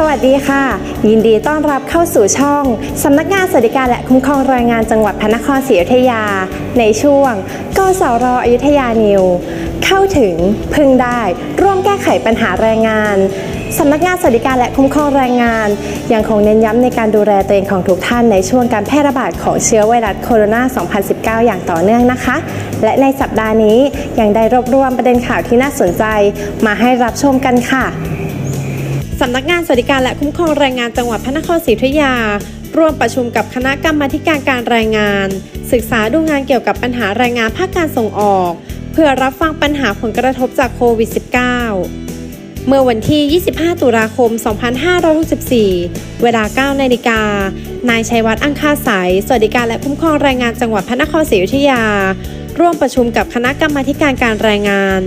สวัสดีค่ะ ยินดีต้อนรับเข้าสู่ช่อง สำนักงานสวัสดิการและคุ้มครองแรงงานจังหวัดพระนครศรีอยุธยา ในช่วงกสรอยุธยานิว เข้าถึงพึงได้ ร่วมแก้ไขปัญหาแรงงานสำนักงานสวัสดิการและคุ้มครองแรงงาน ยังคงเน้นย้ำในการดูแลตัวเองของทุกท่านในช่วงการแพร่ระบาดของเชื้อไวรัสโคโรนา 2019 อย่างต่อเนื่องนะคะ และในสัปดาห์นี้ยังได้รวบรวมประเด็นข่าวที่น่าสนใจ มาให้รับชมกันค่ะ สำนักงานสวัสดิการและคุ้มครองแรงงานจังหวัดพระนครศรีอยุธยา ร่วมประชุมกับคณะกรรมาการการแรงงาน ศึกษาดูงานเกี่ยวกับปัญหาแรงงานภาคการส่งออก เพื่อรับฟังปัญหาผลกระทบจากโควิด -19 เมื่อวันที่ 25 ตุลาคม 2564 เวลา 9 นาฬิกา นายชัยวัฒน์อังคาสายสวัสดิการและคุ้มครองแรงงานจังหวัดพระนครศรีอยุธยา ร่วมประชุมกับคณะกรรมาการการแรงงาน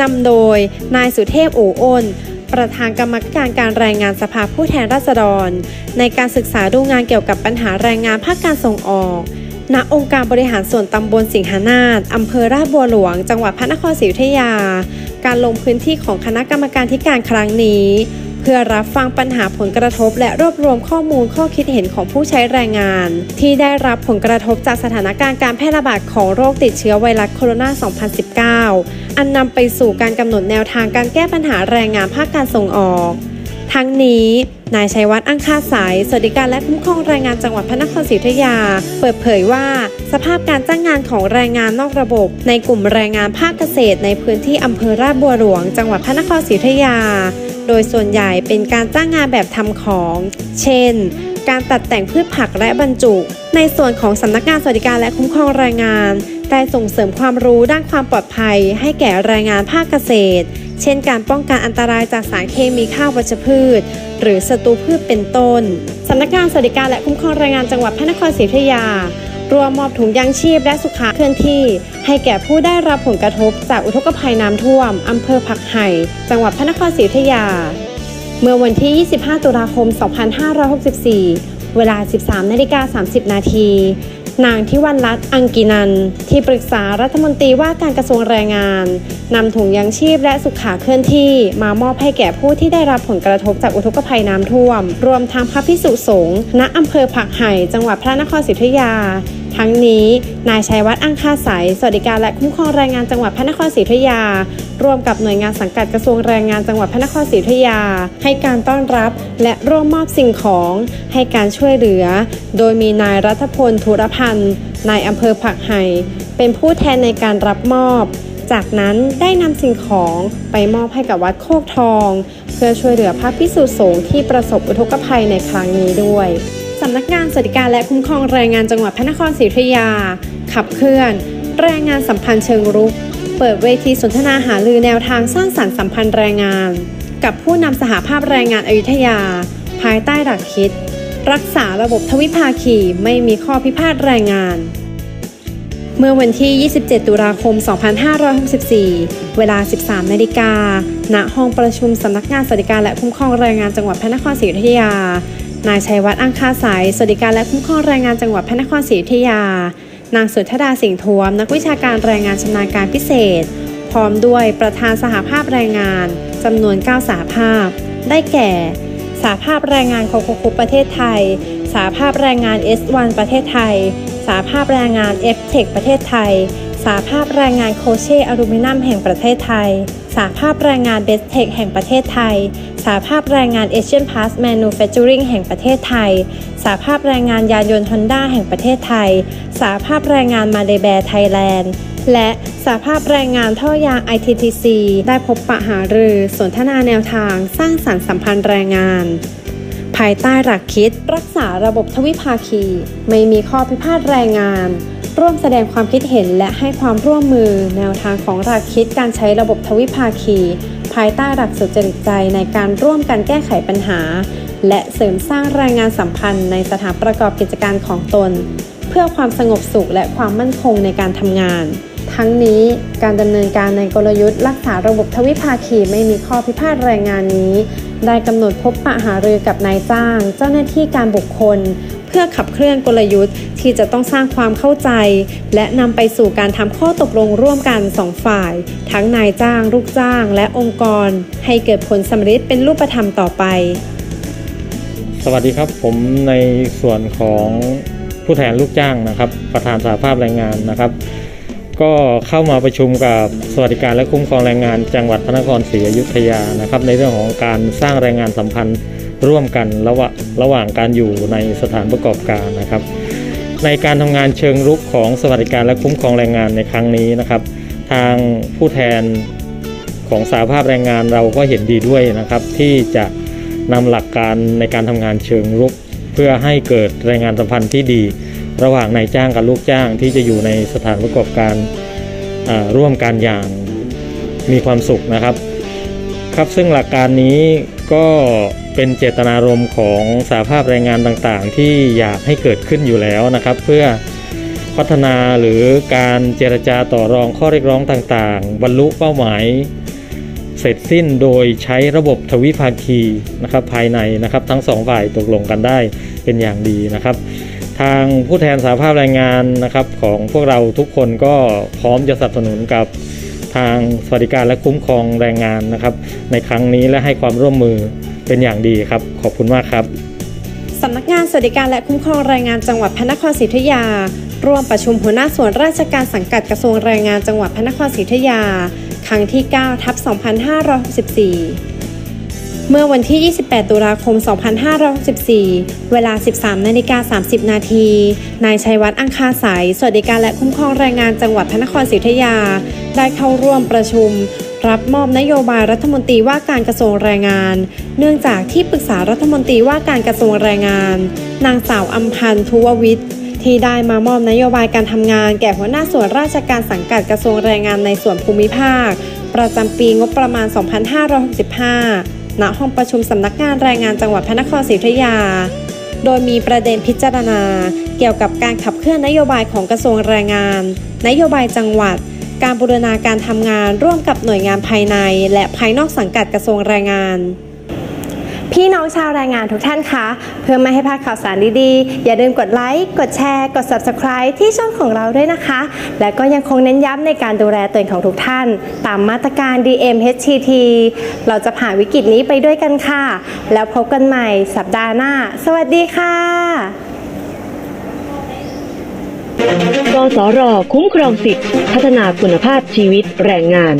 นำโดยนายสุเทพอู่อ้น ประธานกรรมการการแรงงานสภาผู้แทนราษฎร ในการศึกษาดูงานเกี่ยวกับปัญหาแรงงานภาคการส่งออก ณ องค์การบริหารส่วนตำบลสิงหานาถอำเภอราชบัวหลวง จังหวัดพระนครศรีอยุธยา การลงพื้นที่ของคณะกรรมการที่การครั้งนี้ เพื่อรับฟังปัญหาผลกระทบ และรวบรวมข้อมูลข้อคิดเห็นของผู้ใช้แรงงาน ที่ได้รับผลกระทบจากสถานการณ์การแพร่ระบาดของโรคติดเชื้อไวรัสโคโรนา 2019 อันนำไปสู่การกำหนดแนวทางการแก้ปัญหาแรงงานภาคการส่งออก ทั้งนี้ นายชัยวัฒน์อังคาสายสวัสดิการและคุ้มครองแรงงานจังหวัดพระนครศรีอยุธยา เปิดเผยว่า สภาพการจ้างงานของแรงงานนอกระบบ ในกลุ่มแรงงานภาคเกษตร ในพื้นที่อำเภอราชบัวหลวง จังหวัดพระนครศรีอยุธยา โดยส่วนใหญ่เป็นการจ้างงานแบบทำของ เช่นการตัดแต่งพืชผักและบรรจุ ในส่วนของสำนักงานสวัสดิการและคุ้มครองแรงงาน ได้ส่งเสริมความรู้ด้านความปลอดภัย ให้แก่แรงงานภาคเกษตร เช่นการป้องกันอันตรายจากสารเคมีฆ่าวัชพืช หรือศัตรูพืชเป็นต้น สำนักงานสวัสดิการและคุ้มครองแรงงานจังหวัดพระนครศรีอยุธยารวมมอบถุงยางชีพและสุขาเคลื่อนที่ ให้แก่ผู้ได้รับผลกระทบจากอุทกภัยน้ำท่วม อำเภอผักไห่ จังหวัดพระนครศรีอยุธยา เมื่อวันที่ 25 ตุลาคม 2564 เวลา 13 นาฬิกา 30 นาที นางทิวันรัตน์อังกินัน ที่ปรึกษารัฐมนตรีว่าการกระทรวงแรงงานนำถุงยังชีพและสุขาเคลื่อนที่ มามอบให้แก่ผู้ที่ได้รับผลกระทบจากอุทกภัยน้ำท่วม รวมทั้งพระพิสุสงฆ์ณอำเภอผักไห่จังหวัดพระนครศรีอยุธยา ทั้งนี้นายชัยวัฒน์อังคาสายสวัสดิการและคุ้มครองแรงงานจังหวัดพระนครศรีอยุธยา ร่วมกับหน่วยงานสังกัดกระทรวงแรงงานจังหวัดพระนครศรีอยุธยา ให้การต้อนรับและร่วมมอบสิ่งของ ให้การช่วยเหลือ โดยมีนายรัฐพลธุรพันธ์นายอำเภอผักไห่เป็นผู้แทนในการรับมอบ จากนั้นได้นำสิ่งของไปมอบให้กับวัดโคกทอง เพื่อช่วยเหลือพระพิสุสงฆ์ที่ประสบอุทกภัยในครั้งนี้ด้วย สำนักงานสวัสดิการและคุ้มครองแรงงานจังหวัดพระนครศรีอยุธยา ขับเคลื่อน แรงงานสัมพันธ์เชิงรุก เปิดเวทีสนทนาหารือแนวทางสร้างสรรค์สัมพันธ์แรงงาน กับผู้นำสหภาพแรงงานอยุธยา ภายใต้หลักคิด รักษาระบบทวิภาคีไม่มีข้อพิพาทแรงงาน เมื่อวันที่ 27 ตุลาคม 2564 เวลา 13 นาฬิกาณห้องประชุมสำนักงานสวัสดิการและคุ้มครองแรงงานจังหวัดพระนครศรีอยุธยา นายชัยวัฒน์อังคาสายสวัสดิการและคุ้มครองแรงงานจังหวัดพระนครศรีอยุธยา นางสุทธดาสิงห์ทวม นักวิชาการแรงงานชำนาญการพิเศษ พร้อมด้วยประธานสหภาพแรงงานจำนวน 9 สหภาพ ได้แก่สหภาพแรงงานโคโคคุประเทศไทย สหภาพแรงงาน S1 ประเทศไทย สหภาพแรงงาน f t e c h ประเทศไทย สหภาพแรงงานโคเช่อลูมิเนียมแห่งประเทศไทย สหภาพแรงงานเบสเทคแห่งประเทศไทยสหภาพแรงงาน Asian Pass Manufacturing แห่งประเทศไทยสหภาพแรงงานยานยนต์ฮอนด้าแห่งประเทศไทยสหภาพแรงงานมาเลแบร์ไทยแลนด์ และสหภาพแรงงานท่อยาง ITTC ได้พบปะหารือสนทนาแนวทางสร้างสรรค์สัมพันธ์แรงงาน ภายใต้หลักคิด รักษาระบบทวิภาคี ไม่มีข้อพิพาทแรงงาน ร่วมแสดงความคิดเห็นและให้ความร่วมมือแนวทางของหลักคิดการใช้ระบบทวิภาคี ภายใต้หลักสุจริตใจในการร่วมกันแก้ไขปัญหา และเสริมสร้างแรงงานสัมพันธ์ในสถานประกอบกิจการของตน เพื่อความสงบสุขและความมั่นคงในการทำงาน ทั้งนี้การดำเนินการในกลยุทธ์รักษาระบบทวิภาคีไม่มีข้อพิพาทแรงงานนี้ ได้กำหนดพบปะหารือกับนายจ้าง เจ้าหน้าที่การบุคคล เพื่อขับเคลื่อนกลยุทธ์ที่จะต้องสร้างความเข้าใจ และนำไปสู่การทำข้อตกลงร่วมกันสองฝ่าย ทั้งนายจ้าง ลูกจ้าง และองค์กร ให้เกิดผลสำเร็จเป็นรูปธรรมต่อไป สวัสดีครับ ผมในส่วนของผู้แทนลูกจ้างนะครับ ประธานสหภาพแรงงานนะครับก็เข้ามาประชุมกับสวัสดิการและคุ้มครองแรงงานจังหวัดพระนครศรีอยุธยานะครับ ในเรื่องของการสร้างแรงงานสัมพันธ์ ร่วมกันระหว่างระหว่างการอยู่ในสถานประกอบการนะครับ ในการทำงานเชิงรุกของสวัสดิการและคุ้มครองแรงงานในครั้งนี้นะครับ ทางผู้แทนของสหภาพแรงงานเราก็เห็นดีด้วยนะครับ ที่จะนำหลักการในการทำงานเชิงรุก เพื่อให้เกิดแรงงานสัมพันธ์ที่ดี ระหว่างนายจ้างกับลูกจ้าง ที่จะอยู่ในสถานประกอบการร่วมกันอย่างมีความสุขนะครับ ครับซึ่งหลักการนี้ ก็เป็นเจตนารมณ์ของสาภาพแรงงานต่างๆ ที่อยากให้เกิดขึ้นอยู่แล้วนะครับ เพื่อพัฒนาหรือการเจรจาต่อรองข้อเรียกร้องต่างๆ บรรลุเป้าหมาย เสร็จสิ้นโดยใช้ระบบทวิภาคีนะครับภายในนะครับ ทั้งสองฝ่ายตกลงกันได้เป็นอย่างดีนะครับ ทางผู้แทนสาภาพแรงงานนะครับของพวกเราทุกคนก็พร้อมจะสนับสนุนกับ ทางสวัสดิการและคุ้มครองแรงงานนะครับ ในครั้งนี้และให้ความร่วมมือเป็นอย่างดีครับ ขอบคุณมากครับสำนักงานสวัสดิการและคุ้มครองแรงงานจังหวัดพระนครศรีอยุธยา ร่วมประชุมหัวหน้าส่วนราชการสังกัดกระทรวงแรงงานจังหวัดพระนครศรีอยุธยา ครั้งที่ 9 ทับ 2564 เมื่อวันที่ 28 ตุลาคม 2564 เวลา 13 นาฬิกา 30 นาที นายชัยวัฒน์อังคาสาย สวัสดิการและคุ้มครองแรงงานจังหวัดพระนครศรีอยุธยา ได้เข้าร่วมประชุม รับมอบนโยบายรัฐมนตรีว่าการกระทรวงแรงงาน เนื่องจากที่ปรึกษารัฐมนตรีว่าการกระทรวงแรงงาน นางสาวอัมพันธ์ทุววิทย์ที่ได้มามอบนโยบายการทำงานแก่หัวหน้าส่วนราชการสังกัดกระทรวงแรงงานในส่วนภูมิภาค ประจำปีงบประมาณ 2565 ณห้องประชุมสำนักงานแรงงานจังหวัดพระนครศรีอยุธยา โดยมีประเด็นพิจารณา เกี่ยวกับการขับเคลื่อนนโยบายของกระทรวงแรงงาน นโยบายจังหวัด การบูรณาการทำงานร่วมกับหน่วยงานภายใน และภายนอกสังกัดกระทรวงแรงงาน พี่น้องชาวแรงงานทุกท่านคะ เพื่อไม่ให้พลาดข่าวสารดีๆ อย่าลืมกดไลค์ กดแชร์ กด Subscribe ที่ช่องของเราด้วยนะคะ และก็ยังคงเน้นย้ำในการดูแลตัวเองของทุกท่าน ตามมาตรการ DMHTT เราจะผ่านวิกฤตนี้ไปด้วยกันค่ะ แล้วพบกันใหม่สัปดาห์หน้า สวัสดีค่ะกสรคุ้มครองสิทธิพัฒนาคุณภาพชีวิตแรงงาน